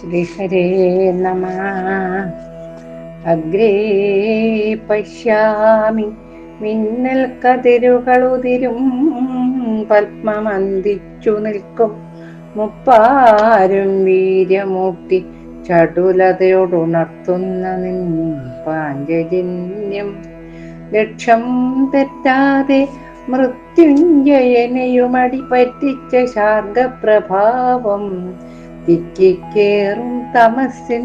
ശ്രീഹരേ നമ. അഗ്രേ പശ്യാമി. മിന്നൽ കതിരുകൾ കതിരുകളുതിരും പത്മമന്തിച്ചു നിൽക്കും. മുപ്പാരും വീര്യമൂട്ടി ചടുലതയോടുണർത്തുന്ന നിൻ പാഞ്ചജന്യം. ലക്ഷം തെറ്റാതെ മൃത്യുഞ്ജയനെയുമടി പറ്റിച്ച ശാർഗപ്രഭാവം. തിക്കിക്കേറും തമസിൻ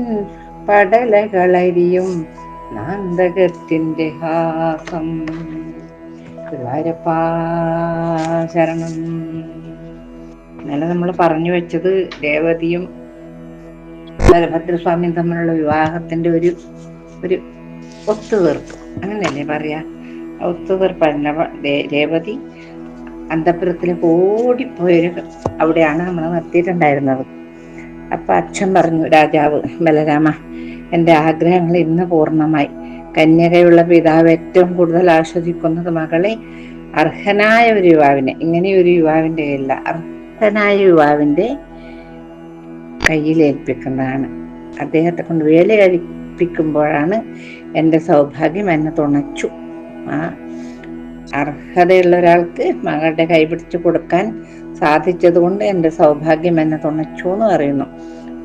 പടലകളരിയും നാന്തകത്തിന്റെ ഹാസം. ശരണം. ഇന്നലെ നമ്മൾ പറഞ്ഞു വെച്ചത് രേവതിയും ബലഭദ്രസ്വാമിയും തമ്മിലുള്ള വിവാഹത്തിന്റെ ഒരു ഒരു ഒത്തുതീർപ്പ്. അങ്ങനെയല്ലേ പറയാ? ഒത്തുതീർപ്പല്ല രേവതി അന്തപുരത്തിലേക്ക് ഓടിപ്പോയൊരു അവിടെയാണ് നമ്മൾ നിർത്തിയിട്ടുണ്ടായിരുന്നത്. അപ്പൊ അച്ഛൻ പറഞ്ഞു രാജാവ് ബലരാമ എന്റെ ആഗ്രഹങ്ങൾ ഇന്ന് പൂർണമായി. കന്യകയുള്ള പിതാവ് ഏറ്റവും കൂടുതൽ ആസ്വദിക്കുന്നത് മകളെ അർഹനായ ഒരു യുവാവിനെ. ഇങ്ങനെ ഒരു യുവാവിന്റെ കയ്യില്ല അർഹനായ യുവാവിന്റെ കയ്യിൽ ഏൽപ്പിക്കുന്നതാണ്. അദ്ദേഹത്തെ കൊണ്ട് വേല കഴിപ്പിക്കുമ്പോഴാണ് എന്റെ സൗഭാഗ്യം എന്നെ തുണച്ചു. ആ അർഹതയുള്ള ഒരാൾക്ക് മകളുടെ കൈപിടിച്ചു കൊടുക്കാൻ സാധിച്ചത് കൊണ്ട് എന്റെ സൗഭാഗ്യം എന്നെ തുണച്ചു എന്ന് പറയുന്നു.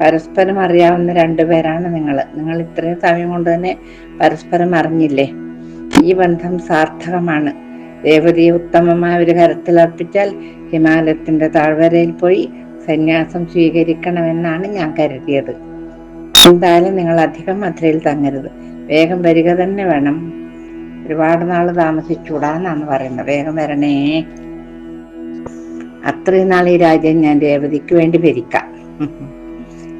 പരസ്പരം അറിയാവുന്ന രണ്ടുപേരാണ് നിങ്ങൾ നിങ്ങൾ ഇത്രയും സമയം കൊണ്ട് തന്നെ പരസ്പരം അറിഞ്ഞില്ലേ? ഈ ബന്ധം സാർത്ഥകമാണ്. രേവതിയെ ഉത്തമമായ ഒരു കരത്തിൽ അർപ്പിച്ചാൽ ഹിമാലയത്തിന്റെ താഴ്വരയിൽ പോയി സന്യാസം സ്വീകരിക്കണമെന്നാണ് ഞാൻ കരുതിയത്. എന്തായാലും നിങ്ങൾ അധികം മധുരയിൽ തങ്ങരുത്. വേഗം വരിക തന്നെ വേണം. ഒരുപാട് നാൾ താമസിച്ചൂടാന്നാണ് പറയുന്നത്. വേഗം വരണേ. അത്രയും നാൾ ഈ രാജ്യം ഞാൻ രേവതിക്ക് വേണ്ടി ഭരിക്കാം.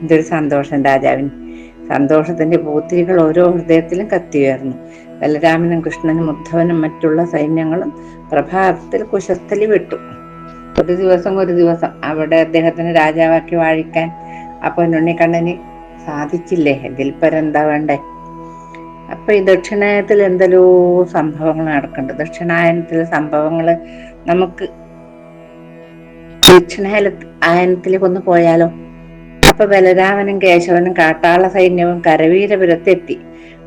എന്തൊരു സന്തോഷം രാജാവിന്. സന്തോഷത്തിന്റെ പൂത്തിരികൾ ഓരോ ഹൃദയത്തിലും കത്തിയുയർന്നു ബലരാമനും കൃഷ്ണനും ഉദ്ധവനും മറ്റുള്ള സൈന്യങ്ങളും പ്രഭാതത്തിൽ കുശസ്ഥലി വിട്ടു. ഒരു ദിവസം ഒരു ദിവസം അവിടെ അദ്ദേഹത്തിന് രാജാവാക്കി വാഴിക്കാൻ അപ്പൊ ഉണ്ണിക്കണ്ണന് സാധിച്ചില്ലേ? ഇതിൽ പരെന്താ വേണ്ടേ? അപ്പൊ ഈ ദക്ഷിണായനത്തിൽ എന്തെല്ലോ സംഭവങ്ങൾ നടക്കുന്നുണ്ട്. ദക്ഷിണായനത്തിലെ സംഭവങ്ങൾ നമുക്ക് ദക്ഷിണായ ആയനത്തിലേക്ക് ഒന്ന് പോയാലോ? അപ്പൊ ബലരാമനും കേശവനും കാട്ടാള സൈന്യവും കരവീരപുരത്തെത്തി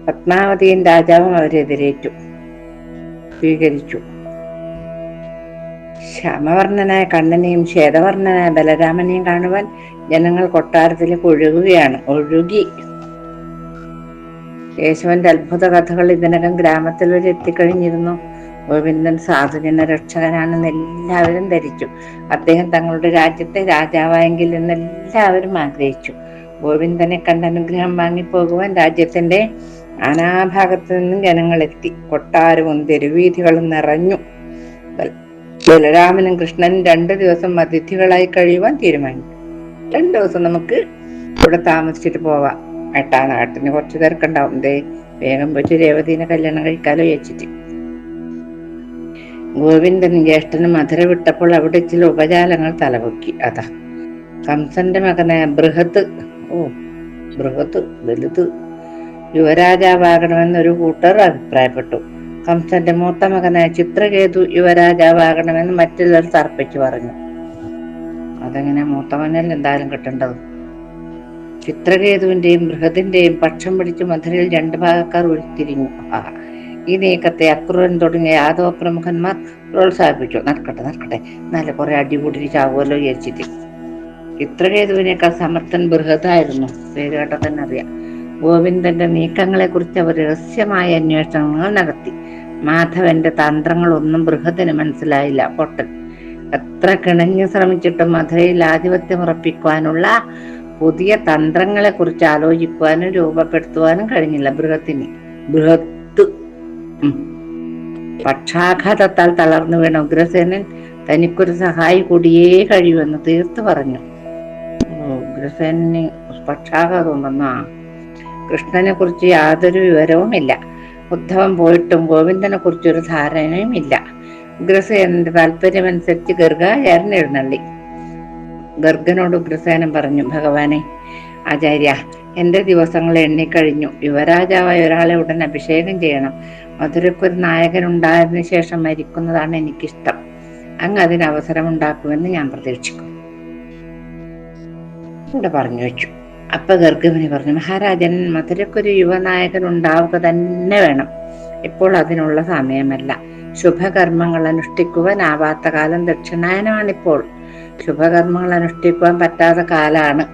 പത്മാവതിയും രാജാവും അവരെതിരേറ്റു സ്വീകരിച്ചു. ശ്യാമവർണനായ കണ്ണനെയും ശ്വേതവർണനായ ബലരാമനെയും കാണുവാൻ ജനങ്ങൾ കൊട്ടാരത്തിൽ ഒഴുകുകയാണ്. ഒഴുകി. കേശവന്റെ അത്ഭുത കഥകൾ ഇതിനകം ഗ്രാമത്തിൽ വരെ എത്തിക്കഴിഞ്ഞിരുന്നു. ഗോവിന്ദൻ സാധുജന രക്ഷകനാണെന്ന് എല്ലാവരും ധരിച്ചു. അദ്ദേഹം തങ്ങളുടെ രാജ്യത്തെ രാജാവായെങ്കിൽ എന്ന് എല്ലാവരും ആഗ്രഹിച്ചു. ഗോവിന്ദനെ കണ്ട അനുഗ്രഹം വാങ്ങിപ്പോകുവാൻ രാജ്യത്തിന്റെ നാനാഭാഗത്തു നിന്നും ജനങ്ങൾ എത്തി കൊട്ടാരവും തെരുവീഥികളും നിറഞ്ഞു. ബലരാമനും കൃഷ്ണനും രണ്ടു ദിവസം അതിഥികളായി കഴിയുവാൻ തീരുമാനിച്ചു. രണ്ടു ദിവസം നമുക്ക് ഇവിടെ താമസിച്ചിട്ട് പോവാം. ഏട്ടാ നാട്ടിന് കുറച്ച് തിരക്കുണ്ടാവും. ദേ വേഗം പോയിട്ട് രേവതീനെ കല്യാണം കഴിക്കാലോ വെച്ചിട്ട് ഗോവിന്ദനും ജ്യേഷ്ഠന് മധുര വിട്ടപ്പോൾ അവിടെ ചില ഉപചാരങ്ങൾ തലപൊക്കി. അതാ. കംസന്റെ മകനെ ബൃഹത്ത് ഓ ബൃഹത്ത് വലുത് യുവരാജാവാകണമെന്നൊരു കൂട്ടർ അഭിപ്രായപ്പെട്ടു. കംസന്റെ മൂത്ത മകനായ ചിത്രകേതു യുവരാജാവാകണമെന്ന് മറ്റുള്ളവർ തർപ്പിച്ചു പറഞ്ഞു. അതെങ്ങനെ മൂത്തമനല്ല എന്തായാലും കിട്ടേണ്ടത്? ചിത്രകേതുവിന്റെയും ബൃഹത്തിന്റെയും പക്ഷം പിടിച്ച് മധുരയിൽ രണ്ട് ഭാഗക്കാർ ഉരുത്തിരിഞ്ഞു. ആ ഈ നീക്കത്തെ അക്രൂരൻ തുടങ്ങിയ യാദവ പ്രമുഖന്മാർ പ്രോത്സാഹിപ്പിച്ചു. നടക്കട്ടെ നടക്കട്ടെ. നല്ല കുറെ അടികൂടി ചാവുമല്ലോ വിചാരിച്ചിട്ട്. ചിത്രകേതുവിനേക്കാൾ സമർത്ഥൻ ബൃഹതായിരുന്നു പേര് കേട്ടാൽ തന്നെ അറിയാം. ഗോവിന്ദന്റെ നീക്കങ്ങളെ കുറിച്ച് അവർ രഹസ്യമായ അന്വേഷണങ്ങൾ നടത്തി. മാധവന്റെ തന്ത്രങ്ങളൊന്നും ബൃഹത്തിന് മനസ്സിലായില്ല. പൊട്ടൻ. എത്ര കിണഞ്ഞു ശ്രമിച്ചിട്ടും മധുരയിൽ ആധിപത്യം ഉറപ്പിക്കുവാനുള്ള പുതിയ തന്ത്രങ്ങളെ കുറിച്ച് ആലോചിക്കുവാനും രൂപപ്പെടുത്തുവാനും കഴിഞ്ഞില്ല ബൃഹത്തിന്. ബൃഹത്ത് പക്ഷാഘാതത്താൽ തളർന്നു വീണ ഉഗ്രസേനൻ തനിക്കൊരു സഹായി കൂടിയേ കഴിയുമെന്ന് തീർത്തു പറഞ്ഞു. ഉഗ്രസേനന് പക്ഷാഘാതം ഉണ്ടെന്നാ കൃഷ്ണനെ കുറിച്ച് യാതൊരു വിവരവുമില്ല. ഉദ്ധവൻ പോയിട്ടും ഗോവിന്ദനെ കുറിച്ചൊരു ധാരണയും ഇല്ല ഉഗ്രസേനന്റെ താല്പര്യമനുസരിച്ച് ഗർഗാചാരൻ എഴുന്നള്ളി ഗർഗനോട് ഉഗ്രസേനൻ പറഞ്ഞു ഭഗവാനെ ആചാര്യ എന്റെ ദിവസങ്ങൾ എണ്ണിക്കഴിഞ്ഞു. യുവരാജാവായ ഒരാളെ ഉടൻ അഭിഷേകം ചെയ്യണം. മധുരക്കൊരു നായകൻ ഉണ്ടായതിനു ശേഷം മരിക്കുന്നതാണ് എനിക്കിഷ്ടം. അങ്ങ് അതിന് അവസരം ഉണ്ടാക്കുമെന്ന് ഞാൻ പ്രതീക്ഷിക്കും ഇവിടെ പറഞ്ഞു വെച്ചു. അപ്പ ഗർഗവിനി പറഞ്ഞു മഹാരാജൻ മധുരക്കൊരു യുവനായകൻ ഉണ്ടാവുക തന്നെ വേണം. ഇപ്പോൾ അതിനുള്ള സമയമല്ല. ശുഭകർമ്മങ്ങൾ അനുഷ്ഠിക്കുവാനാവാത്ത കാലം ദക്ഷിണായനമാണിപ്പോൾ. ശുഭകർമ്മങ്ങൾ അനുഷ്ഠിക്കുവാൻ പറ്റാത്ത കാലാണ്.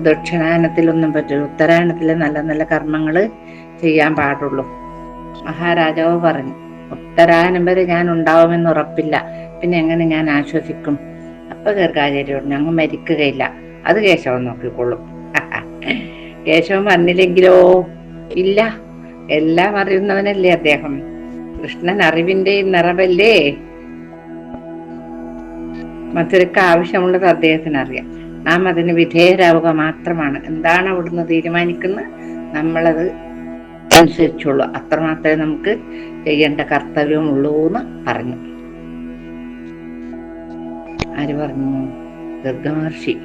ദക്ഷിണായനത്തിലൊന്നും പറ്റില്ല ഉത്തരായണത്തിലെ നല്ല നല്ല കർമ്മങ്ങൾ ചെയ്യാൻ പാടുള്ളൂ. മഹാരാജാവ് പറഞ്ഞു ഉത്തരായനം വരെ ഞാൻ ഉണ്ടാവുമെന്ന് ഉറപ്പില്ല. പിന്നെ എങ്ങനെ ഞാൻ ആശ്വസിക്കും? അപ്പൊ ഗർഗാചാര്യോട് ഞങ്ങൾ മരിക്കുകയില്ല. അത് കേശവൻ നോക്കിക്കൊള്ളും കേശവൻ പറഞ്ഞില്ലെങ്കിലോ ഇല്ല. എല്ലാം അറിയുന്നവനല്ലേ അദ്ദേഹം. കൃഷ്ണൻ അറിവിന്റെ നിറവല്ലേ? മധുരക്ക് ആവശ്യമുള്ളത് അദ്ദേഹത്തിന് അറിയാം നാം അതിന് വിധേയരാവുക മാത്രമാണ്. എന്താണ് അവിടുന്ന് തീരുമാനിക്കുന്നത്? നമ്മളത് അനുസരിച്ചുള്ളൂ. അത്രമാത്രമേ നമുക്ക് ചെയ്യേണ്ട കർത്തവ്യമുള്ളൂ എന്ന് പറഞ്ഞു. ആര് പറഞ്ഞു? ദുർഗമഹർഷി.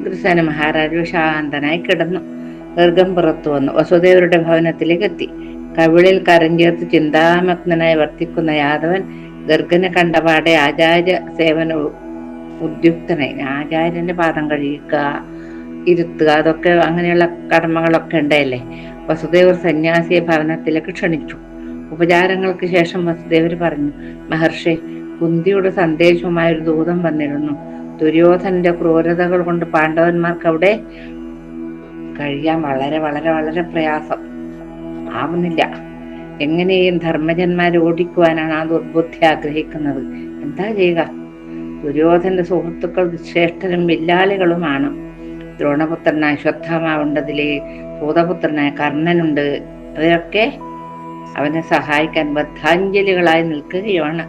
ഗുരുസേന മഹാരാജ ശാന്തനായി കിടന്നു. ദീർഘം പുറത്തു വന്നു. വസുദേവരുടെ ഭവനത്തിലേക്ക് എത്തി. കവിളിൽ കരഞ്ചേർത്ത് ചിന്താമഗ്നനായി വർത്തിക്കുന്ന യാദവൻ ഗർഗനെ കണ്ടപാടെ ആചാര്യ സേവന ഉദ്യുക്തനായി. ആചാര്യന്റെ പാദം കഴിയുക ഇരുത്തുക. അതൊക്കെ അങ്ങനെയുള്ള കടമകളൊക്കെ ഉണ്ടല്ലേ? വസുദേവർ സന്യാസിയെ ഭവനത്തിലേക്ക് ക്ഷണിച്ചു. ഉപചാരങ്ങൾക്ക് ശേഷം വസുദേവർ പറഞ്ഞു മഹർഷി കുന്തിയുടെ സന്ദേശവുമായ ഒരു ദൂതം വന്നിരുന്നു. ദുര്യോധനന്റെ ക്രൂരതകൾ കൊണ്ട് പാണ്ഡവന്മാർക്ക് അവിടെ കഴിയാൻ വളരെ വളരെ വളരെ പ്രയാസം. ആവുന്നില്ല. എങ്ങനെയും ധർമ്മജന്മാരെ ഓടിക്കുവാനാണ് ആ ദുർബുദ്ധി ആഗ്രഹിക്കുന്നത്. എന്താ ചെയ്യുക? ദുര്യോധന്റെ സുഹൃത്തുക്കൾ ശ്രേഷ്ഠരും വില്ലാളികളുമാണ്. ദ്രോണപുത്രനായ അശ്വത്ഥാമാവുണ്ടതിൽ ഭൂതപുത്രനായ കർണനുണ്ട് അവരൊക്കെ അവനെ സഹായിക്കാൻ ബദ്ധാഞ്ജലികളായി നിൽക്കുകയാണ്.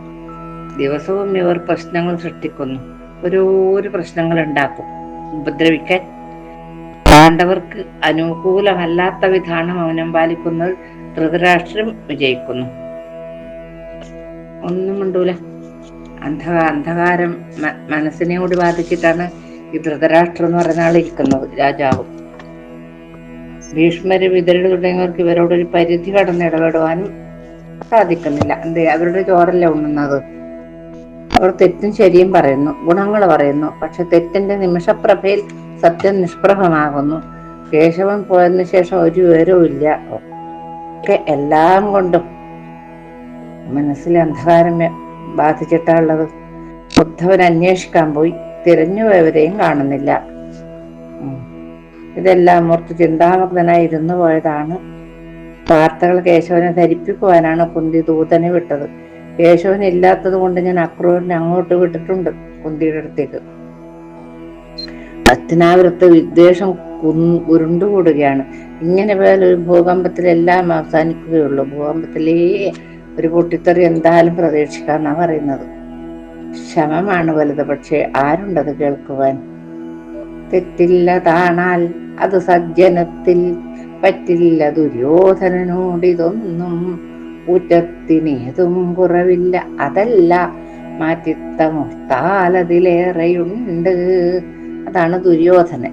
ദിവസവും ഇവർ പ്രശ്നങ്ങൾ സൃഷ്ടിക്കുന്നു. ഓരോരോ പ്രശ്നങ്ങൾ ഉണ്ടാക്കും. ഉപദ്രവിക്കാൻ. പാണ്ഡവർക്ക് അനുകൂലമല്ലാത്ത വിധാനം മൗനം പാലിക്കുന്നത് ധൃതരാഷ്ട്രം വിജയിക്കുന്നു. ഒന്നും ഉണ്ടൂല അന്ധകാ അന്ധകാരം മനസ്സിനെ കൂടി ബാധിച്ചിട്ടാണ് ഈ ധൃതരാഷ്ട്രം എന്ന് പറയുന്ന ആളിരിക്കുന്നത് രാജാവ്. ഭീഷ്മര് വിതരട് തുടങ്ങിയവർക്ക് ഇവരോടൊരു പരിധി കടന്ന് ഇടപെടുവാനും സാധിക്കുന്നില്ല. എന്തേ അവരുടെ ചോറല്ല ഉണ്ണുന്നത്. അവർ തെറ്റും ശരിയും പറയുന്നു ഗുണങ്ങൾ പറയുന്നു. പക്ഷെ തെറ്റിന്റെ നിമിഷപ്രഭയിൽ സത്യം നിഷ്പ്രഭമാകുന്നു. കേശവൻ പോയതിനു ശേഷം ഒരു വിവരവും ഇല്ല. ഒക്കെ എല്ലാം കൊണ്ടും മനസ്സിൽ അന്ധകാരം ബാധിച്ചിട്ടുള്ളത് ബുദ്ധവൻ അന്വേഷിക്കാൻ പോയി. തിരഞ്ഞുപോയവരെയും കാണുന്നില്ല. ഇതെല്ലാം ഓർത്ത് ചിന്താമഗ്നായി ഇരുന്നു പോയതാണ്. വാർത്തകൾ കേശവനെ ധരിപ്പിക്കുവാനാണ് കുന്തി ദൂതനെ വിട്ടത്. കേശവൻ ഇല്ലാത്തത് കൊണ്ട് ഞാൻ അക്രൂരിനെ അങ്ങോട്ട് വിട്ടിട്ടുണ്ട് കുന്തിയുടെ അടുത്തേക്ക്. അസ്തിനാപുരത്ത് വിദ്വേഷം ഉരുണ്ടുകൂടുകയാണ്. ഇങ്ങനെ പോയാൽ ഒരു ഭൂകമ്പത്തിലെല്ലാം അവസാനിക്കുകയുള്ളൂ. ഭൂകമ്പത്തിലേ ഒരു പൊട്ടിത്തെറി എന്തായാലും പ്രതീക്ഷിക്കാന്നാ പറയുന്നത്. ശമമാണ് വലുത് പക്ഷേ ആരുണ്ടത് കേൾക്കുവാൻ? തെറ്റില്ലതാണാൽ അത് സജ്ജനത്തിൽ പറ്റില്ല. ദുര്യോധനനോടിതൊന്നും ഊറ്റത്തിനേതും കുറവില്ല. അതല്ല മാറ്റിത്തമുത്താലതിലേറെയുണ്ട് അതാണ് ദുര്യോധനൻ.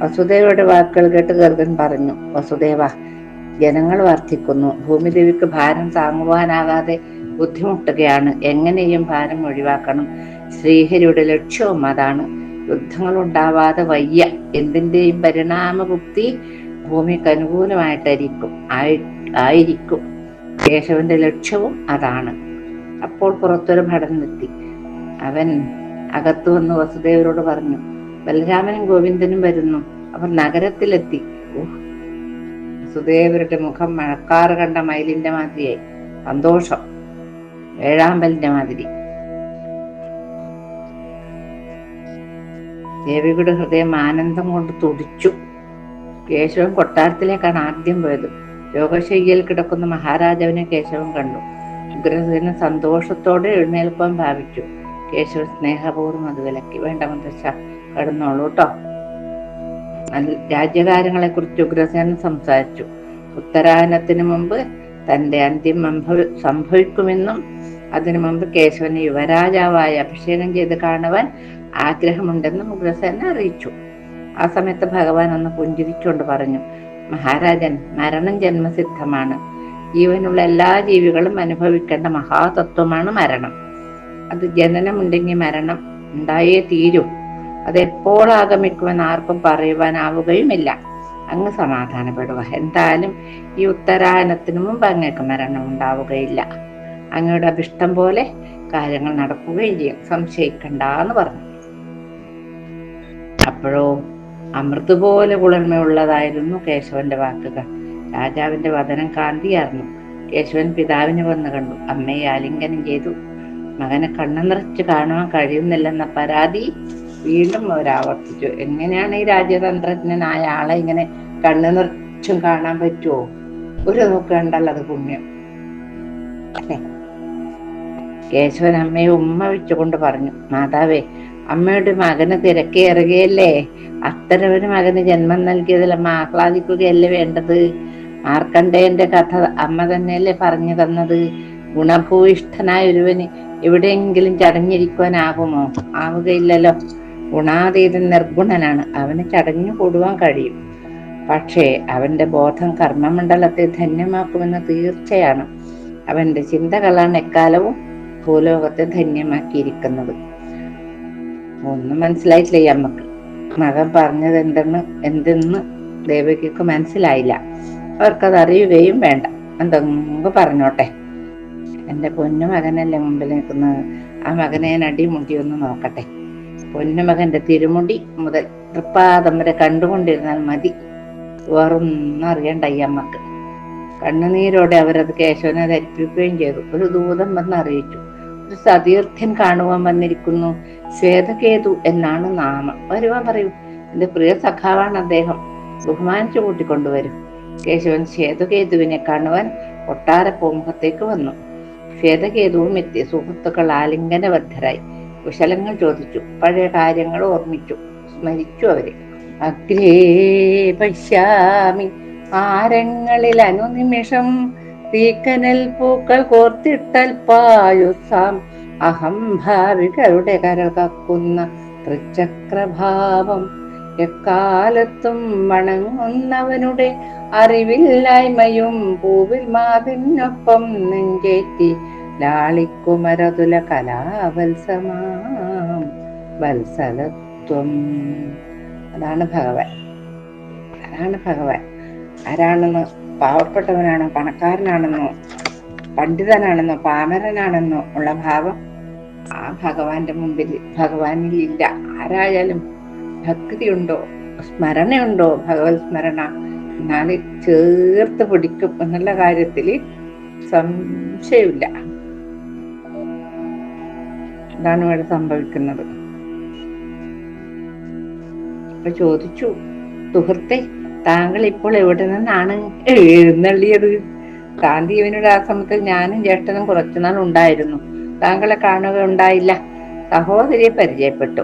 വസുദേവയുടെ വാക്കുകൾ കേട്ട് ഗർഗൻ പറഞ്ഞു വസുദേവ ജനങ്ങൾ വർദ്ധിക്കുന്നു. ഭൂമിദേവിക്ക് ഭാരം താങ്ങുവാനാകാതെ ബുദ്ധിമുട്ടുകയാണ്. എങ്ങനെയും ഭാരം ഒഴിവാക്കണം. ശ്രീഹരിയുടെ ലക്ഷ്യവും അതാണ്. യുദ്ധങ്ങൾ ഉണ്ടാവാതെ വയ്യ. എന്തിന്റെയും പരിണാമഭുക്തി ഭൂമിക്ക് അനുകൂലമായിട്ടായിരിക്കും. ആയിരിക്കും. കേശവന്റെ ലക്ഷ്യവും അതാണ്. അപ്പോൾ പുറത്തൊരു ഭടൻ എത്തി. അവൻ അകത്തു വന്ന് വസുദേവരോട് പറഞ്ഞു ബലരാമനും ഗോവിന്ദനും വരുന്നു. അവർ നഗരത്തിലെത്തി. വസുദേവരുടെ മുഖം മഴക്കാറ് കണ്ട മയിലിന്റെ മാതിരിയായി. സന്തോഷം. വേഴാമ്പലിന്റെ മാതിരി. ദേവിയുടെ ഹൃദയം ആനന്ദം കൊണ്ട് തുടിച്ചു. കേശവൻ കൊട്ടാരത്തിലേക്കാണ് ആദ്യം പോയത്. രോഗശയ്യയിൽ കിടക്കുന്ന മഹാരാജാവിനെ കേശവൻ കണ്ടു. ഉഗ്രസേന സന്തോഷത്തോടെ എഴുന്നേൽപ്പം ഭാവിച്ചു. കേശവൻ സ്നേഹപൂർവം അത് വിലക്കി. വേണ്ട മുത്തശ്ശ കടന്നോളൂ കേട്ടോ രാജ്യകാര്യങ്ങളെ കുറിച്ച് ഉഗ്രസേന സംസാരിച്ചു. ഉത്തരായനത്തിന് മുമ്പ് തന്റെ അന്ത്യം സംഭവിക്കുമെന്നും അതിനു മുമ്പ് കേശവന് യുവരാജാവായി അഭിഷേകം ചെയ്ത് കാണുവാൻ ആഗ്രഹമുണ്ടെന്നും ഉഗ്രസേന അറിയിച്ചു. ആ സമയത്ത് ഭഗവാൻ ഒന്ന് പുഞ്ചിരിച്ചുകൊണ്ട് പറഞ്ഞു മഹാരാജൻ മരണം ജന്മസിദ്ധമാണ്. ജീവനുള്ള എല്ലാ ജീവികളും അനുഭവിക്കേണ്ട മഹാതത്വമാണ് മരണം. അത് ജനനമുണ്ടെങ്കിൽ മരണം ഉണ്ടായേ തീരൂ. അതെപ്പോൾ ആഗമിക്കുമെന്ന് ആർക്കും പറയുവാനാവുകയുമില്ല. അങ്ങ് സമാധാനപ്പെടുക. എന്തായാലും ഈ ഉത്തരായനത്തിന് മുമ്പ് അങ്ങേക്ക് മരണം ഉണ്ടാവുകയില്ല. അങ്ങയുടെ അഭിഷ്ടം പോലെ കാര്യങ്ങൾ നടക്കുകയും ചെയ്യും. സംശയിക്കണ്ട എന്ന് പറഞ്ഞു. അപ്പോഴോ അമൃത് പോലെ കുളിർമയുള്ളതായിരുന്നു കേശവന്റെ വാക്കുകൾ. രാജാവിന്റെ വതനം കാന്തിയായിരുന്നു കേശവൻ പിതാവിനെ വന്ന് കണ്ടു. അമ്മയെ ആലിംഗനം ചെയ്തു. മകനെ കണ്ണു നിറച്ച് കാണുവാൻ കഴിയുന്നില്ലെന്ന പരാതി വീണ്ടും അവരാവർത്തിച്ചു. എങ്ങനെയാണ് ഈ രാജ്യതന്ത്രജ്ഞനായ ആളെ ഇങ്ങനെ കണ്ണു നിറച്ചും കാണാൻ പറ്റുമോ ഒരു നോക്ക് അത് പുണ്യം. കേശവൻ അമ്മയെ ഉമ്മ വെച്ചുകൊണ്ട് പറഞ്ഞു മാതാവേ അമ്മയുടെ മകന് തിരക്കേറുകയല്ലേ? അത്തരവന് മകന് ജന്മം നൽകിയതിൽ അമ്മ ആഹ്ലാദിക്കുകയല്ലേ വേണ്ടത്? മാർക്കണ്ഡേയന്റെ കഥ അമ്മ തന്നെയല്ലേ പറഞ്ഞു തന്നത്? ഗുണഭൂയിഷ്ഠനായ ഒരുവന് എവിടെയെങ്കിലും ചടഞ്ഞിരിക്കുവാനാകുമോ? ആവുകയില്ലല്ലോ. ഗുണാതീതൻ നിർഗുണനാണ്. അവന് ചടഞ്ഞു കൂടുവാൻ കഴിയും. പക്ഷേ അവന്റെ ബോധം കർമ്മമണ്ഡലത്തെ ധന്യമാക്കുമെന്ന് തീർച്ചയാണ്. അവന്റെ ചിന്തകളാണ് എക്കാലവും ഭൂലോകത്തെ ധന്യമാക്കിയിരിക്കുന്നത്. ഒന്നും മനസ്സിലായിട്ടില്ല ഈ അമ്മയ്ക്ക്? മകൻ പറഞ്ഞത് എന്തെന്ന് എന്തെന്ന് ദേവകിക്ക് മനസ്സിലായില്ല. അവർക്കത് അറിയുകയും വേണ്ട. എന്തെങ്കിലും പറഞ്ഞോട്ടെ? എന്റെ പൊന്നു മകനല്ലേ മുമ്പിൽ നിൽക്കുന്നത്. ആ മകനെ ഞാൻ അടിമുടി ഒന്ന് നോക്കട്ടെ. പൊന്നുമകന്റെ തിരുമുടി മുതൽ തൃപ്പാദം വരെ കണ്ടുകൊണ്ടിരുന്നാൽ മതി. വേറൊന്നും അറിയണ്ട ഈ അമ്മയ്ക്ക്. കണ്ണുനീരോടെ അവരത് കേശവനെ ധരിപ്പിക്കുകയും ചെയ്തു. ഒരു ദൂതം വന്ന് അറിയിച്ചു. ഒരു സതീർത്ഥ്യൻ കാണുവാൻ വന്നിരിക്കുന്നു. ശ്വേതകേതു എന്നാണ് നാമം. വരുവാൻ പറയൂ. എന്റെ പ്രിയ സഖാവാണ് അദ്ദേഹം. ബഹുമാനിച്ചു കൂട്ടിക്കൊണ്ടുവരും. കേശവൻ ശ്വേതകേതുവിനെ കാണുവാൻ കൊട്ടാര പൂമുഖത്തേക്ക് വന്നു. ശ്വേതകേതുവും എത്തി സുഹൃത്തുക്കൾ ആലിംഗനബദ്ധരായി. കുശലങ്ങൾ ചോദിച്ചു. പഴയ കാര്യങ്ങൾ ഓർമ്മിച്ചു. സ്മരിച്ചു അവരെ. അഗ്രേ പശ്യാമി ആരങ്ങളിൽ അനുനിമിഷം തീക്കനൽ പൂക്കൾ കോർത്തിട്ടൽ പായുസാം. അഹം ഭാവികളുടെ കരൾ കക്കുന്ന തൃചക്രഭാവം എക്കാലത്തും വണങ്ങുന്നവനുടെ അറിവില്ലായ്മയും പൂവിൽ മാതിനൊപ്പം നെഞ്ചേറ്റി ലാളിക്കുമരതുല കലാവത്സമാം വത്സലത്വം. അതാണ് ഭഗവൻ. അതാണ് ഭഗവാൻ. ആരാണെന്ന് പാവപ്പെട്ടവനാണോ പണക്കാരനാണെന്നോ പണ്ഡിതനാണെന്നോ പാമരനാണെന്നോ ഉള്ള ഭാവം ആ ഭഗവാന്റെ മുമ്പിൽ ഭഗവാനിൽ ഇല്ല ആരായാലും ഭക്തിയുണ്ടോ സ്മരണയുണ്ടോ ഭഗവത് സ്മരണ? എന്നാൽ ചേർത്ത് പിടിക്കും എന്നുള്ള കാര്യത്തിൽ സംശയമില്ല. അതാണ് ഇവിടെ സംഭവിക്കുന്നത്? അപ്പൊ ചോദിച്ചു സുഹൃത്തെ താങ്കൾ ഇപ്പോൾ എവിടെ നിന്നാണ് എഴുന്നള്ളിയത്? ഗാന്ധിയവനോട് ആ സമയത്ത് ഞാനും ജ്യേഷ്ഠനും കുറച്ചുനാൾ ഉണ്ടായിരുന്നു. താങ്കളെ കാണുക ഉണ്ടായില്ല. സഹോദരിയെ പരിചയപ്പെട്ടു.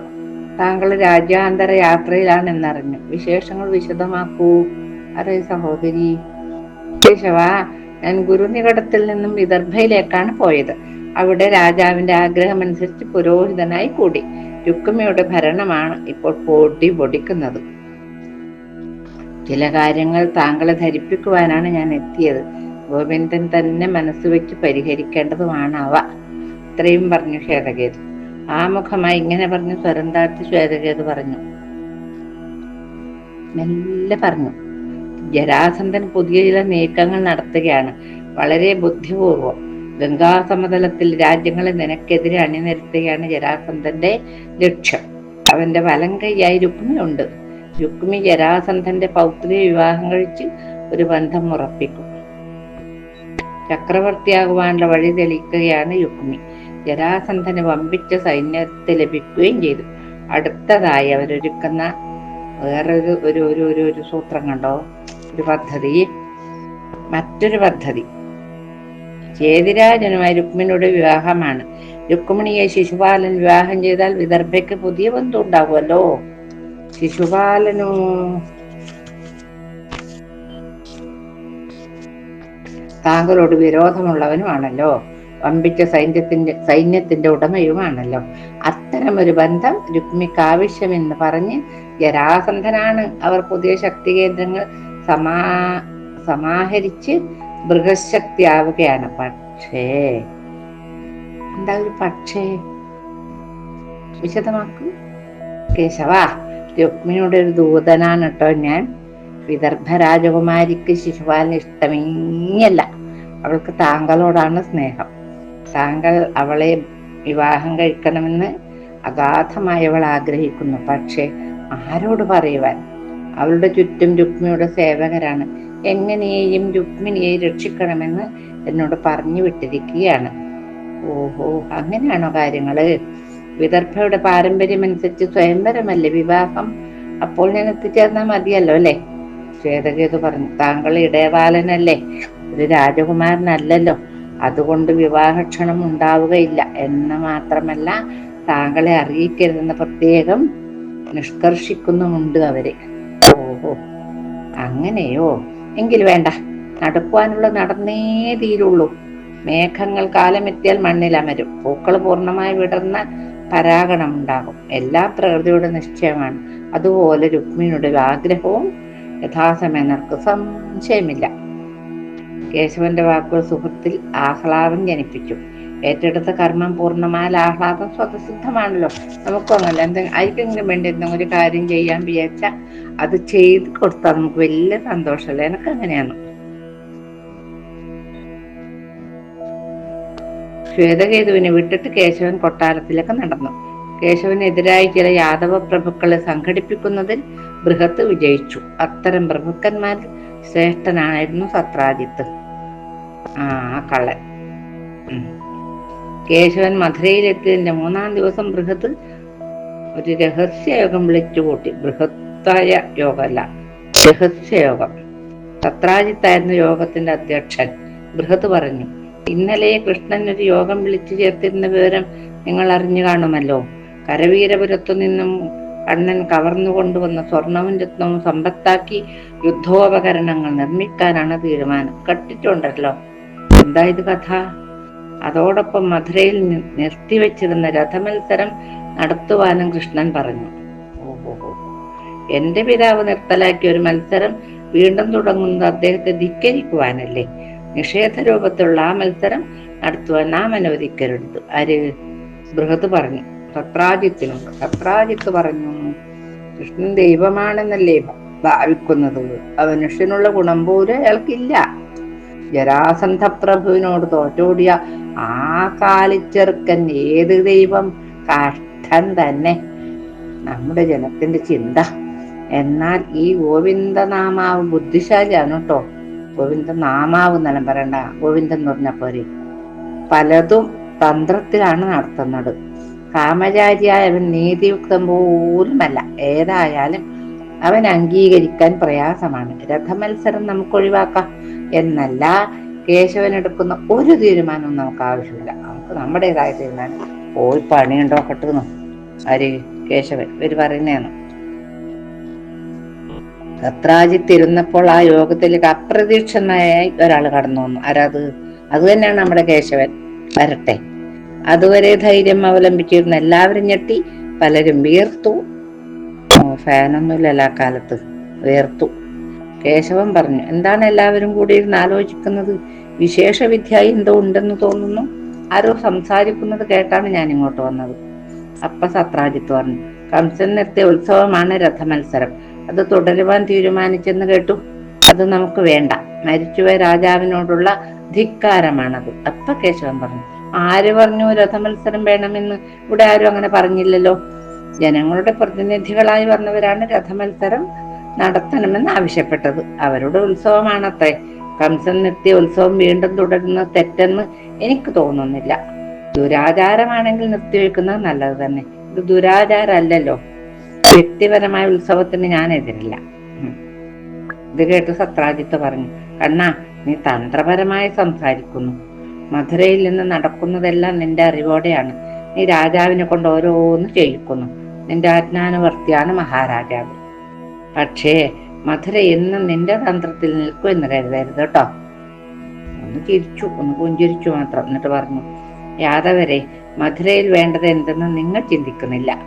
താങ്കൾ രാജ്യാന്തര യാത്രയിലാണെന്നറിഞ്ഞു. വിശേഷങ്ങൾ വിശദമാക്കൂ. അതെ സഹോദരി. കേശവ ഞാൻ ഗുരുനികടത്തിൽ നിന്നും വിദർഭയിലേക്കാണ് പോയത്. അവിടെ രാജാവിന്റെ ആഗ്രഹം അനുസരിച്ച് പുരോഹിതനായി കൂടി. രുക്കുമയുടെ ഭരണമാണ് ഇപ്പോൾ പൊടി പൊടിക്കുന്നത്. ചില കാര്യങ്ങൾ താങ്കളെ ധരിപ്പിക്കുവാനാണ് ഞാൻ എത്തിയത്. ഗോവിന്ദൻ തന്നെ മനസ്സ് വെച്ച് പരിഹരിക്കേണ്ടതുമാണ് അവ. ഇത്രയും പറഞ്ഞു ശ്വേതകേതു ആമുഖമായി ഇങ്ങനെ പറഞ്ഞു സ്വരം താഴ്ത്തി ശ്വേതകേതു പറഞ്ഞു. മെല്ലെ പറഞ്ഞു. ജരാസന്ധൻ പുതിയ ചില നീക്കങ്ങൾ നടത്തുകയാണ്. വളരെ ബുദ്ധിപൂർവം. ഗംഗാസമതലത്തിൽ രാജ്യങ്ങളെ നിനക്കെതിരെ അണിനിരത്തുകയാണ് ജരാസന്ധന്റെ ലക്ഷ്യം. അവന്റെ വലം കൈയായി രുക്മിയുണ്ട് രുക്മി ജരാസന്ധന്റെ പൗത്രിയെ വിവാഹം കഴിച്ച് ഒരു ബന്ധം ഉറപ്പിക്കും. ചക്രവർത്തിയാകുവാനുള്ള വഴി തെളിയിക്കുകയാണ് രുക്മി ജരാസന്ധന് വമ്പിച്ച സൈന്യത്തെ ലഭിക്കുകയും ചെയ്തു. അടുത്തതായി അവരൊരുക്കുന്ന വേറൊരു ഒരു ഒരു ഒരു സൂത്രം കണ്ടോ? ഒരു പദ്ധതി. മറ്റൊരു പദ്ധതി. ചേതിരാജനുമായി രുക്മിണിയുടെ വിവാഹമാണ്. രുക്മിണിയെ ശിശുപാലൻ വിവാഹം ചെയ്താൽ വിദർഭയ്ക്ക് പുതിയ ബന്ധം ഉണ്ടാകുമല്ലോ ശിശുപാലനു? താങ്കളോട് വിരോധമുള്ളവനുമാണല്ലോ. വമ്പിച്ച സൈന്യത്തിന്റെ സൈന്യത്തിന്റെ ഉടമയുമാണല്ലോ. ഒരു ബന്ധം രുക്മിക്ക് ആവശ്യമെന്ന് പറഞ്ഞ് ജരാസന്ധനാണ് അവർ പുതിയ ശക്തി കേന്ദ്രങ്ങൾ സമാ സമാഹരിച്ച് ബൃഹശക്തിയാവുകയാണ് പക്ഷേ എന്താ ഒരു പക്ഷേ? വിശദമാക്കൂ. കേശവ രുക്മിണിയുടെ ഒരു ദൂതനാണ് കേട്ടോ ഞാൻ. വിദർഭ രാജകുമാരിക്ക് ശിശുപാലിന് ഇഷ്ടമേയല്ല അവൾക്ക് താങ്കളോടാണ് സ്നേഹം. താങ്കൾ അവളെ വിവാഹം കഴിക്കണമെന്ന് അഗാധമായി അവൾ ആഗ്രഹിക്കുന്നു. പക്ഷേ ആരോട് പറയുവാൻ? അവളുടെ ചുറ്റും രുക്മിയുടെ സേവകരാണ്. എങ്ങനെയും രുക്മിണിയെ രക്ഷിക്കണമെന്ന് എന്നോട് പറഞ്ഞു വിട്ടിരിക്കുകയാണ്. ഓഹോ അങ്ങനെയാണോ കാര്യങ്ങൾ? വിദർഭയുടെ പാരമ്പര്യമനുസരിച്ച് സ്വയംവരമല്ലേ വിവാഹം? അപ്പോൾ ഞാൻ എത്തിച്ചേർന്നാൽ മതിയല്ലോ അല്ലേ? ശ്വേതകേതു പറഞ്ഞു. താങ്കൾ ഇടയവാലനല്ലേ ഒരു രാജകുമാരനല്ലല്ലോ. അതുകൊണ്ട് വിവാഹക്ഷണം ഉണ്ടാവുകയില്ല. എന്ന് മാത്രമല്ല താങ്കളെ അറിയിക്കരുതെന്ന് പ്രത്യേകം നിഷ്കർഷിക്കുന്നുമുണ്ട് അവർ. ഓഹോ അങ്ങനെയോ? എങ്കിൽ വേണ്ട. നടക്കുവാനുള്ള നടന്നേ തീരുള്ളൂ. മേഘങ്ങൾ കാലമെത്തിയാൽ മണ്ണിലമരും പൂക്കൾ പൂർണമായി വിടർന്ന പരാഗണം ഉണ്ടാകും. എല്ലാം പ്രകൃതിയുടെ നിശ്ചയമാണ്. അതുപോലെ രുക്മിണിയുടെ ആഗ്രഹവും യഥാസമയം നിനക്ക് സംശയമില്ല. കേശവന്റെ വാക്കുകൾ സുഹൃത്തിൽ ആഹ്ലാദം ജനിപ്പിച്ചു. ഏറ്റെടുത്ത കർമ്മം പൂർണമായ ആഹ്ലാദം സ്വതസിദ്ധമാണല്ലോ നമുക്കും അങ്ങനെ എന്തെങ്കിലും ആർക്കെങ്കിലും വേണ്ടി എന്തെങ്കിലും ഒരു കാര്യം ചെയ്യാൻ വിചാരിച്ച അത് ചെയ്ത് കൊടുത്താൽ നമുക്ക് വലിയ സന്തോഷമല്ലേ? എനിക്ക് അങ്ങനെയാണ്. ശ്വേതകേതുവിനെ വിട്ടിട്ട് കേശവൻ കൊട്ടാരത്തിലേക്ക് നടന്നു. കേശവനെതിരായി ചില യാദവ പ്രഭുക്കളെ സംഘടിപ്പിക്കുന്നതിൽ ബൃഹത്ത് വിജയിച്ചു. അത്തരം പ്രഭുക്കന്മാരിൽ ശ്രേഷ്ഠനായിരുന്നു സത്രാജിത്ത്. ആ കള്ളൻ. കേശവൻ മധുരയിലെത്തിയതിന്റെ മൂന്നാം ദിവസം ബൃഹത്ത് ഒരു രഹസ്യയോഗം വിളിച്ചു കൂട്ടി ബൃഹത്തായ യോഗമല്ല രഹസ്യയോഗം. സത്രാജിത്തായിരുന്നു യോഗത്തിന്റെ അധ്യക്ഷൻ ബൃഹത്ത് പറഞ്ഞു ഇന്നലെ കൃഷ്ണൻ ഒരു യോഗം വിളിച്ചു ചേർത്തിരുന്ന വിവരം നിങ്ങൾ അറിഞ്ഞു കാണുമല്ലോ. കരവീരപുരത്തു നിന്നും കണ്ണൻ കവർന്നു കൊണ്ടുവന്ന സ്വർണവും രത്നവും സമ്പത്താക്കി യുദ്ധോപകരണങ്ങൾ നിർമ്മിക്കാനാണ് തീരുമാനം. കട്ടിട്ടുണ്ടല്ലോ. എന്താ ഇത് കഥ? അതോടൊപ്പം മധുരയിൽ നിർത്തിവെച്ചിരുന്ന രഥമത്സരം നടത്തുവാനും കൃഷ്ണൻ പറഞ്ഞു. എന്റെ പിതാവ് നിർത്തലാക്കിയ ഒരു മത്സരം വീണ്ടും തുടങ്ങുന്നത് അദ്ദേഹത്തെ ധിക്കരിക്കുവാനല്ലേ? നിഷേധ രൂപത്തിലുള്ള ആ മത്സരം നടത്തുവാൻ നാം അനുവദിക്കരുത്. ആര്? ബൃഹത് പറഞ്ഞു. സത്രാജിത്തിനുണ്ട് സത്രാജിത്ത് പറഞ്ഞു കൃഷ്ണൻ ദൈവമാണെന്നല്ലേ ഭാവിക്കുന്നത്. മനുഷ്യനുള്ള ഗുണം പോലും അയാൾക്കില്ല. ജരാസന്ധ പ്രഭുവിനോട് തോറ്റോടിയ ആ കാലിച്ചെറുക്കൻ ഏത് ദൈവം കഷ്ടം തന്നെ. നമ്മുടെ ജനത്തിന്റെ ചിന്ത. എന്നാൽ ഈ ഗോവിന്ദനാമാവ് ബുദ്ധിശാലിയാണ് കേട്ടോ. ഗോവിന്ദ നാമാവ് എന്നെല്ലാം പറയണ്ട. ഗോവിന്ദൻ എന്ന് പറഞ്ഞ പോരെ. പലതും തന്ത്രത്തിലാണ് നടത്തുന്നത്. കാമചാരിയായ അവൻ നീതിയുക്തം പോലുമല്ല. ഏതായാലും അവൻ അംഗീകരിക്കാൻ പ്രയാസമാണ്. രഥമത്സരം നമുക്ക് ഒഴിവാക്കാം. എന്നല്ല കേശവൻ എടുക്കുന്ന ഒരു തീരുമാനവും നമുക്ക് ആവശ്യമില്ല. നമുക്ക് നമ്മുടേതായ തീരുമാനം. പോയി പണിയുണ്ടോ കട്ടുന്നു? ആര്? കേശവൻ. ഇവർ പറയുന്നതാണ്. സത്രാജിത്ത് തിരുന്നപ്പോൾ ആ യോഗത്തിലേക്ക് അപ്രതീക്ഷനായി ഒരാൾ കടന്നു വന്നു. ആരാത് അത്? തന്നെയാണ് നമ്മുടെ കേശവൻ. വരട്ടെ. അതുവരെ ധൈര്യം അവലംബിച്ചിരുന്ന എല്ലാവരും ഞെട്ടി. പലരും വീർത്തു ഫാനൊന്നുമില്ല എല്ലാ കാലത്ത്. വേർത്തു കേശവൻ പറഞ്ഞു എന്താണ് എല്ലാവരും കൂടി ഇരുന്ന് ആലോചിക്കുന്നത്? വിശേഷ വിദ്യ എന്തോ ഉണ്ടെന്ന് തോന്നുന്നു. ആരോ സംസാരിക്കുന്നത് കേട്ടാണ് ഞാൻ ഇങ്ങോട്ട് വന്നത്. അപ്പ സത്രാജിത്ത് പറഞ്ഞു കംസൻ നിർത്തിയ ഉത്സവമാണ് രഥമത്സരം. അത് തുടരുവാൻ തീരുമാനിച്ചെന്ന് കേട്ടു. അത് നമുക്ക് വേണ്ട. മരിച്ചുപോയ രാജാവിനോടുള്ള ധിക്കാരമാണത്. അപ്പ കേശവൻ പറഞ്ഞു ആര് പറഞ്ഞു രഥമത്സരം വേണമെന്ന്? ഇവിടെ ആരും അങ്ങനെ പറഞ്ഞില്ലല്ലോ. ജനങ്ങളുടെ പ്രതിനിധികളായി വന്നവരാണ് രഥമത്സരം. നടത്തണമെന്ന് ആവശ്യപ്പെട്ടത്. അവരുടെ ഉത്സവമാണത്രേ. കംസൻ നിർത്തിയ ഉത്സവം വീണ്ടും തുടരുന്ന തെറ്റെന്ന് എനിക്ക് തോന്നുന്നില്ല. ദുരാചാരമാണെങ്കിൽ നിർത്തിവെക്കുന്നത് നല്ലത് തന്നെ. ഇത് ദുരാചാരമല്ലല്ലോ. വ്യക്തിപരമായ ഉത്സവത്തിന് ഞാൻ എതിരില്ല. ഇത് കേട്ട് സത്രാജിത്ത് പറഞ്ഞു കണ്ണാ നീ തന്ത്രപരമായി സംസാരിക്കുന്നു. മധുരയിൽ നിന്ന് നടക്കുന്നതെല്ലാം നിന്റെ അറിവോടെയാണ്. നീ രാജാവിനെ കൊണ്ട് ഓരോന്ന് ചെയ്യിക്കുന്നു. നിന്റെ അജ്ഞാനവർത്തിയാണ് മഹാരാജാവ്. പക്ഷേ മധുര എന്നും നിന്റെ തന്ത്രത്തിൽ നിൽക്കും എന്ന് കരുതരുത് കേട്ടോ. ഒന്ന് ചിരിച്ചു ഒന്ന് പുഞ്ചിരിച്ചു മാത്രം എന്നിട്ട് പറഞ്ഞു യാദവരെ മധുരയിൽ വേണ്ടത് എന്തെന്ന് നിങ്ങൾ ചിന്തിക്കുന്നില്ല.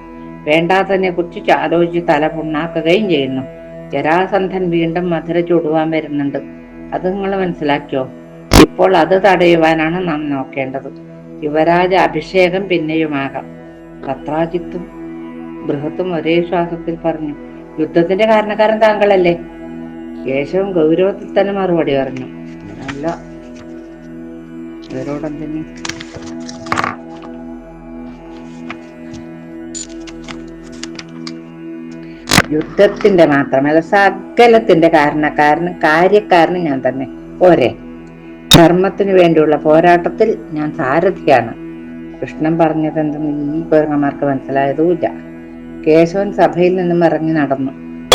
വേണ്ടാത്തതിനെ കുറിച്ച് ആലോചിച്ച് തല പുണ്ണാക്കുകയും ചെയ്യുന്നു. ജരാസന്ധൻ വീണ്ടും മധുര ചൂടുവാൻ വരുന്നുണ്ട്. അത് നിങ്ങൾ മനസ്സിലാക്കിയോ? ഇപ്പോൾ അത് തടയുവാനാണ് നാം നോക്കേണ്ടത്. യുവരാജ അഭിഷേകം പിന്നെയുമാകാം. പത്രാജിത്തും ബൃഹത്തും ഒരേ ശ്വാസത്തിൽ പറഞ്ഞു യുദ്ധത്തിന്റെ കാരണക്കാരൻ താങ്കളല്ലേ? കേശവൻ ഗൗരവത്തിൽ തന്നെ മറുപടി പറഞ്ഞു. അല്ല ഇവരോടെന്തിന് യുദ്ധത്തിന്റെ മാത്രമല്ല സകലത്തിന്റെ കാരണക്കാരനും കാര്യക്കാരനും ഞാൻ തന്നെ. പോരെ. ധർമ്മത്തിനു വേണ്ടിയുള്ള പോരാട്ടത്തിൽ ഞാൻ സാരഥിയാണ്. കൃഷ്ണൻ പറഞ്ഞതെന്തെന്ന് ഈ കുരങ്ങന്മാർക്ക് മനസ്സിലായതുമില്ല. കേശവൻ സഭയിൽ നിന്നും ഇറങ്ങി നടന്നു.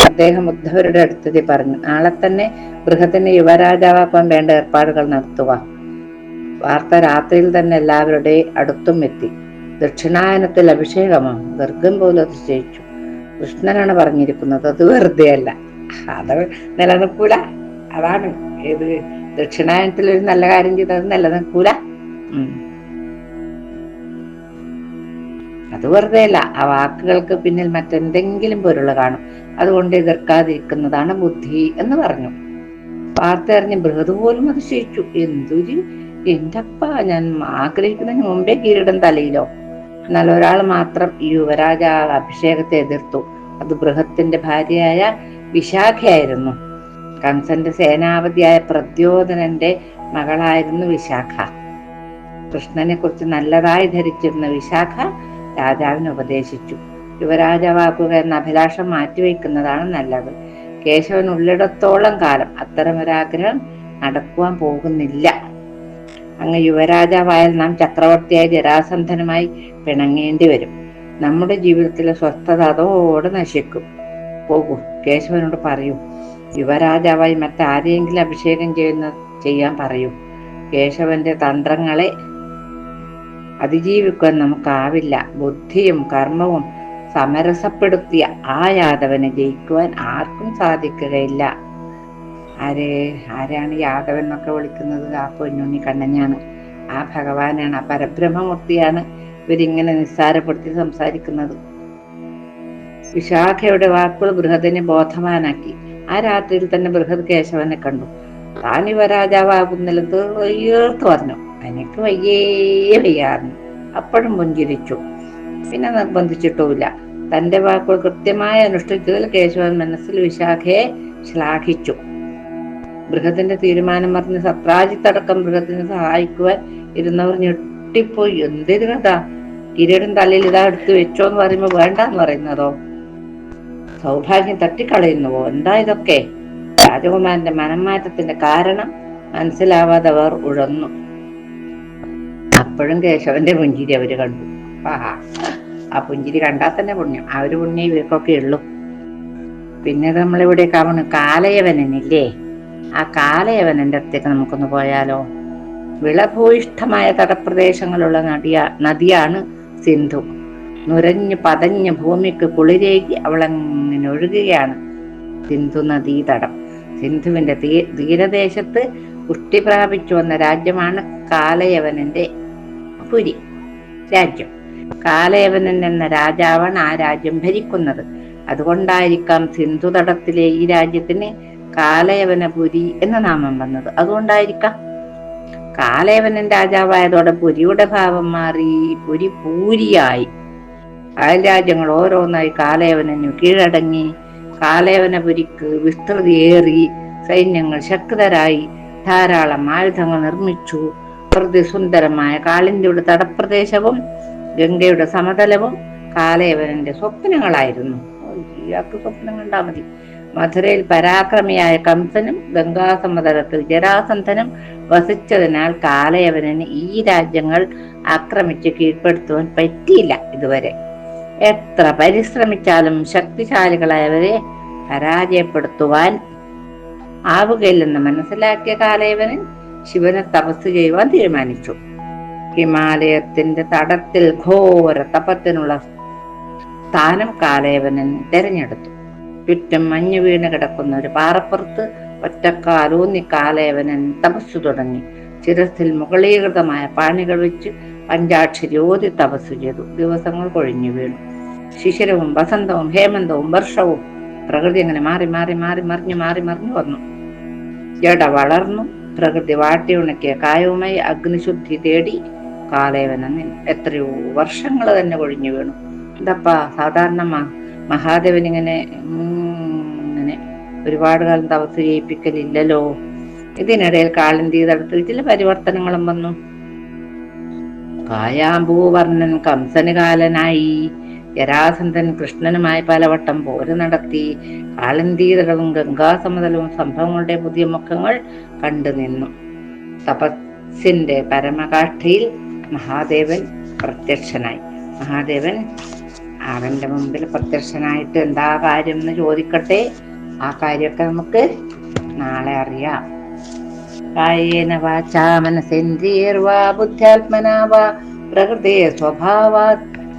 അദ്ദേഹം ഉദ്ധവരുടെ അടുത്തെത്തി പറഞ്ഞു നാളെ തന്നെ ബൃഹത്തിന് യുവരാജാവാക്കാൻ വേണ്ട ഏർപ്പാടുകൾ നടത്തുക വാർത്ത രാത്രിയിൽ തന്നെ എല്ലാവരുടെ അടുത്തും എത്തി. ദക്ഷിണായനത്തിൽ അഭിഷേകമാണ് ഗർഗം പോലും അതിശയിച്ചു കൃഷ്ണനാണ് പറഞ്ഞിരിക്കുന്നത് അത് വെറുതെ അല്ല അത് നിലനിൽക്കൂല. അതാണ് ഏത് ദക്ഷിണായനത്തിൽ ഒരു നല്ല കാര്യം ചെയ്തത് നിലനിൽക്കൂല. അത് വെറുതെ അല്ല ആ വാക്കുകൾക്ക് പിന്നിൽ മറ്റെന്തെങ്കിലും പൊരുൾ കാണും. അതുകൊണ്ട് എതിർക്കാതിരിക്കുന്നതാണ് ബുദ്ധി എന്ന് പറഞ്ഞു. വാർത്ത അറിഞ്ഞ് ബൃഹത് പോലും അത് ശയിച്ചു എന്തൊരു എന്റെ അപ്പ ഞാൻ ആഗ്രഹിക്കുന്നതിന് മുമ്പേ കിരീടം തലയിലോ. എന്നാൽ ഒരാൾ മാത്രം യുവരാജ അഭിഷേകത്തെ എതിർത്തു. അത് ബൃഹത്തിന്റെ ഭാര്യയായ വിശാഖയായിരുന്നു. കംസന്റെ സേനാപതിയായ പ്രദ്യോധനന്റെ മകളായിരുന്നു വിശാഖ. കൃഷ്ണനെ കുറിച്ച് നല്ലതായി ധരിച്ചിരുന്ന വിശാഖ രാജാവിന് ഉപദേശിച്ചു. യുവരാജാവാക്കുക എന്ന അഭിലാഷം മാറ്റിവെക്കുന്നതാണ് നല്ലത്. കേശവൻ ഉള്ളിടത്തോളം കാലം അത്തരമൊരാഗ്രഹം നടക്കുവാൻ പോകുന്നില്ല. അങ്ങ് യുവരാജാവായാൽ നാം ചക്രവർത്തിയായി ജരാസന്ധനമായി പിണങ്ങേണ്ടി വരും. നമ്മുടെ ജീവിതത്തിലെ സ്വസ്ഥത അതോടെ നശിക്കും. പോകൂ കേശവനോട് പറയൂ. യുവരാജാവായി മറ്റാരെയെങ്കിലും അഭിഷേകം ചെയ്യുന്ന ചെയ്യാൻ പറയൂ. കേശവന്റെ തന്ത്രങ്ങളെ അതിജീവിക്കാൻ നമുക്കാവില്ല. ബുദ്ധിയും കർമ്മവും സമരസപ്പെടുത്തിയ ആ യാദവനെ ജയിക്കുവാൻ ആർക്കും സാധിക്കുകയില്ല. ആര് ആരാണ് യാദവൻ എന്നൊക്കെ വിളിക്കുന്നത്? ആ പൊന്നുണ്ണി കണ്ണനാണ്. ആ ഭഗവാനാണ് ആ പരബ്രഹ്മമൂർത്തിയാണ് ഇവരിങ്ങനെ നിസ്സാരപ്പെടുത്തി സംസാരിക്കുന്നത്. വിശാഖയുടെ വാക്കുകൾ ബൃഹദിനെ ബോധവാനാക്കി. ആ രാത്രിയിൽ തന്നെ ബൃഹദ് കേശവനെ കണ്ടു. താൻ ഇവ രാജാവാകുന്നിടത്ത് ഉയർത്തു പറഞ്ഞു. എനിക്ക് വയ്യേ വയ്യാറുന്നു അപ്പോഴും പുഞ്ചിരിച്ചു. പിന്നെ നിർബന്ധിച്ചിട്ടുമില്ല. തന്റെ വാക്കുകൾ കൃത്യമായി അനുഷ്ഠിച്ചതിൽ കേശവൻ മനസ്സിൽ വിശാഖയെ ശ്ലാഘിച്ചു. ബൃഹത്തിന്റെ തീരുമാനം പറഞ്ഞ് സത്രാജിത്തടക്കം ബൃഹത്തിനെ സഹായിക്കുവാൻ ഇരുന്നവർ ഞെട്ടിപ്പോയി. എന്തൊരു കഥ? കിരീടം തലയിൽ ഇതാ എടുത്ത് വെച്ചോ എന്ന് പറയുമ്പോ വേണ്ടെന്ന് പറയുന്നതോ? സൗഭാഗ്യം തട്ടിക്കളയുന്നുവോ എന്താ ഇതൊക്കെ? രാജകുമാരന്റെ മനംമാറ്റത്തിന്റെ കാരണം മനസ്സിലാവാതെ അവർ ഉഴന്നു. അപ്പോഴും കേശവന്റെ പുഞ്ചിരി അവർ കണ്ടു. ആഹാ. ആ പുഞ്ചിരി കണ്ടാൽ തന്നെ പുണ്യം. ആ ഒരു പുണ്യം ഇവർക്കൊക്കെ ഉള്ളു. പിന്നെ നമ്മളിവിടെ കാണുന്നു കാലയവനനില്ലേ? ആ കാലയവനന്റെ അടുത്തേക്ക് നമുക്കൊന്ന് പോയാലോ? വിളഭൂയിഷ്ഠമായ തടപ്രദേശങ്ങളുള്ള നദിയ നദിയാണ് സിന്ധു. നുരഞ്ഞു പതഞ്ഞ് ഭൂമിക്ക് കുളിരേകി അവളങ്ങനെ ഒഴുകുകയാണ് സിന്ധു നദീതടം സിന്ധുവിന്റെ തീ തീരദേശത്ത് പുഷ്ടി പ്രാപിച്ചു വന്ന രാജ്യമാണ് കാലയവനന്റെ പുരി. രാജ്യം. കാലയവനൻ എന്ന രാജാവാണ് ആ രാജ്യം ഭരിക്കുന്നത്. അതുകൊണ്ടായിരിക്കാം സിന്ധുതടത്തിലെ ഈ രാജ്യത്തിന് കാലയവനപുരി എന്ന നാമം വന്നത്. അതുകൊണ്ടായിരിക്കാം. കാലയവനൻ രാജാവായതോടെ പുരിയുടെ ഭാവം മാറി പുരി പൂരിയായി. അയൽ രാജ്യങ്ങൾ ഓരോന്നായി കാലയവനു കീഴടങ്ങി. കാലയവനപുരിക്ക് വിസ്തൃതിയേറി സൈന്യങ്ങൾ ശക്തരായി. ധാരാളം ആയുധങ്ങൾ നിർമ്മിച്ചു. സുന്ദരമായ കാളിന്തിയുടെ തടപ്രദേശവും ഗംഗയുടെ സമതലവും കാലയവനന്റെ സ്വപ്നങ്ങളായിരുന്നു. ഇയാൾക്ക് സ്വപ്നം കണ്ടാ മതി. മധുരയിൽ പരാക്രമിയായ കംസനും ഗംഗാസമതലത്തിൽ ജരാസന്ധനും വസിച്ചതിനാൽ കാലയവനന് ഈ രാജ്യങ്ങൾ ആക്രമിച്ച് കീഴ്പ്പെടുത്തുവാൻ പറ്റിയില്ല ഇതുവരെ. എത്ര പരിശ്രമിച്ചാലും ശക്തിശാലികളായവരെ പരാജയപ്പെടുത്തുവാൻ ആവുകയില്ലെന്ന് മനസ്സിലാക്കിയ കാലയവനൻ ശിവനെ തപസ് ചെയ്യുവാൻ തീരുമാനിച്ചു. ഹിമാലയത്തിന്റെ തടത്തിൽ ഘോര തപത്തിനുള്ള സ്ഥാനം കാലയവനൻ തെരഞ്ഞെടുത്തു. ചുറ്റും മഞ്ഞു വീണ് കിടക്കുന്ന ഒരു പാറപ്പുറത്ത് ഒറ്റക്കാലൂന്നി കാലയവനൻ തപസ്സു തുടങ്ങി. ചിരസിൽ മുകളീകൃതമായ പാണികൾ വെച്ച് പഞ്ചാക്ഷരി ഓതി തപസ് ചെയ്തു. ദിവസങ്ങൾ കൊഴിഞ്ഞു വീണു. ശിശിരവും വസന്തവും ഹേമന്തവും വർഷവും പ്രകൃതി അങ്ങനെ മാറി മാറി മാറി മറിഞ്ഞു മാറി മറിഞ്ഞു വന്നു. ജട വളർന്നു. പ്രകൃതി വാട്ടി ഉണക്കിയ കായവുമായി അഗ്നിശുദ്ധി തേടി കാലേവനം എത്രയോ വർഷങ്ങൾ തന്നെ കൊഴിഞ്ഞു വീണു. എന്താപ്പാ സാധാരണ മഹാദേവൻ ഇങ്ങനെ ഇങ്ങനെ ഒരുപാട് കാലം തപസ് ചെയ്യിപ്പിക്കലില്ലല്ലോ. ഇതിനിടയിൽ കാളന്തി തടത്തിൽ ചില പരിവർത്തനങ്ങളും വന്നു. കായാമ്പൂവർണൻ കംസന് കാലനായി. ജരാസന്ധൻ കൃഷ്ണനുമായി പലവട്ടം പോര് നടത്തി കാളന്തീതകളും ഗംഗാസമതലവും സംഭവങ്ങളുടെ പുതിയ മുഖങ്ങൾ കണ്ടു നിന്നു. തപസ്സിന്റെ പരമകാഷ്ഠയിൽ മഹാദേവൻ പ്രത്യക്ഷനായി. മഹാദേവൻ അവന്റെ മുമ്പിൽ പ്രത്യക്ഷനായിട്ട് എന്താ കാര്യം എന്ന് ചോദിക്കട്ടെ. ആ കാര്യമൊക്കെ നമുക്ക് നാളെ അറിയാം. കായേന വാചാ മനസേന്ദ്രിയർവാ ബുദ്ധ്യാത്മനാ വാ പ്രകൃതേ സ്വഭാവാത്